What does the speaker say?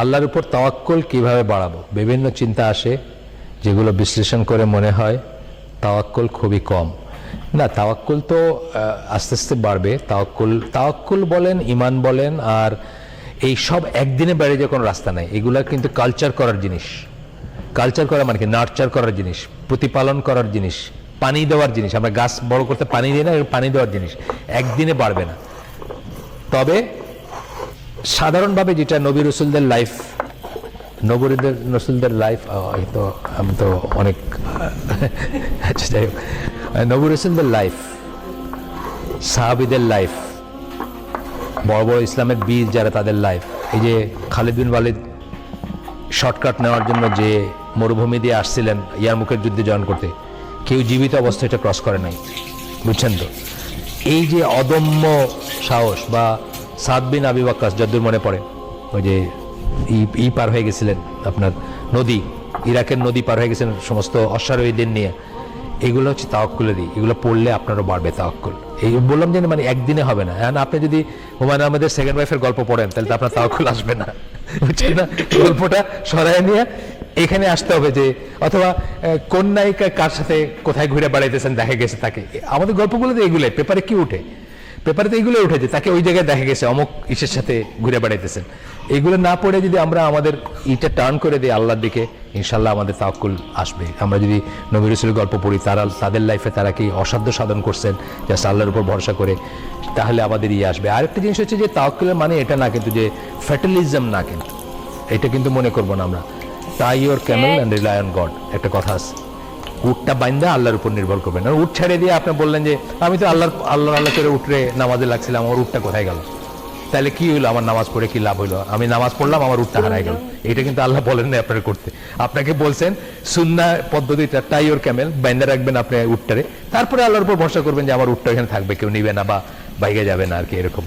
আল্লাহর উপর তাওয়াক্কুল কীভাবে বাড়াবো? বিভিন্ন চিন্তা আসে, যেগুলো বিশ্লেষণ করে মনে হয় তাওয়াক্কুল খুবই কম। না, তাওয়াক্কুল তো আস্তে আস্তে বাড়বে। তাওয়াক্কুল তাওয়াক্কুল বলেন ইমান বলেন, আর এই সব একদিনে বেড়ে যাওয়ার কোনো রাস্তা নাই। এগুলা কিন্তু কালচার করার জিনিস। কালচার করা মানে কি? নার্চার করার জিনিস, প্রতিপালন করার জিনিস, পানি দেওয়ার জিনিস। আমরা গাছ বড় করতে পানি দিই না, পানি দেওয়ার জিনিস। একদিনে বাড়বে না। তবে সাধারণভাবে যেটা নবী রসুলদের লাইফ নবরীদের রসুলদের লাইফ তো আমি তো অনেক আচ্ছা হোক। নবী রসুলদের লাইফ সাহাবিদের লাইফ বড় বড় ইসলামের বীর যারা তাদের লাইফ এই যে খালিদ বিন ওয়ালিদ শর্টকাট নেওয়ার জন্য যে মরুভূমি দিয়ে আসছিলেন ইয়ারমুখের যুদ্ধে জয়েন করতে, কেউ জীবিত অবস্থায় এটা ক্রস করে নাই। বুঝছেন তো? এই যে অদম্য সাহস বা সাদ বিন আবি ওয়াক্কাস, যদ্দূর মনে পড়ে। ওই যে ই পার হয়ে গেছিলেন আপনার নদী, ইরাকের নদী পার হয়ে গেছিলেন সমস্ত অশ্বারোহীদের নিয়ে। এগুলো হচ্ছে তাওয়াক্কুলেরই এগুলো পড়লে আপনারও বাড়বে তাওয়াক্কুল। এই বললাম যে মানে একদিনে হবে না। হ্যাঁ আপনি যদি হুমায়ুন আহমেদের সেকেন্ড ওয়াইফের গল্প পড়েন, তাহলে তো আপনার তাওয়াক্কুল আসবে না। বুঝছেন না? গল্পটা সরাই নিয়ে এখানে আসতে হবে যে, অথবা কোন নায়িকা কার সাথে কোথায় ঘুরে বেড়াইতেছেন, দেখা গেছে তাকে। আমাদের গল্পগুলো তো এগুলোই, পেপারে কি উঠে? পেপারে তো এগুলো উঠেছে, তাকে ওই জায়গায় দেখা গেছে, অমুক ইসের সাথে ঘুরে বেড়াইতেছেন। এইগুলো না পড়ে যদি আমরা আমাদের ইটা টার্ন করে দিই আল্লাহর দিকে ইনশাল্লাহ আমাদের তাওয়াক্কুল আসবে। আমরা যদি নবী রসুলের গল্প পড়ি, তারা, তাদের লাইফে তারা কি অসাধ্য সাধন করছেন জাস্ট আল্লাহর উপর ভরসা করে, তাহলে আমাদের ইয়ে আসবে। আরেকটা জিনিস হচ্ছে যে তাওয়াক্কুলের মানে এটা না কিন্তু যে ফ্যাটালিজম না কিন্তু। এটা কিন্তু মনে করব না আমরা। তাই your camel and rely on God একটা কথা আছে। উটটা বাইন্দা আল্লাহর উপর নির্ভর করবেন আর উট ছেড়ে দিয়ে আপনি বললেন যে, আমি তো আল্লাহর আল্লাহ আল্লাহ করে উঠরে নামাজে লাগছিলাম, আমার উটটা কোথায় গেল? তাহলে কি হইল আমার নামাজ পড়ে কি লাভ হইল আমি নামাজ পড়লাম, আমার উঠটা হারাই গেল। এটা কিন্তু আল্লাহ বলেন না আপনার করতে। আপনাকে বলছেন, সুন্না পদ্ধতিটা টাই ওর ক্যামেল বাইন্দা রাখবেন আপনি উটটারে। তারপরে আল্লাহর উপর ভরসা করবেন যে, আমার উটটা এখানে থাকবে, কেউ নিবে না বা বাইকে যাবে না আর কি, এরকম।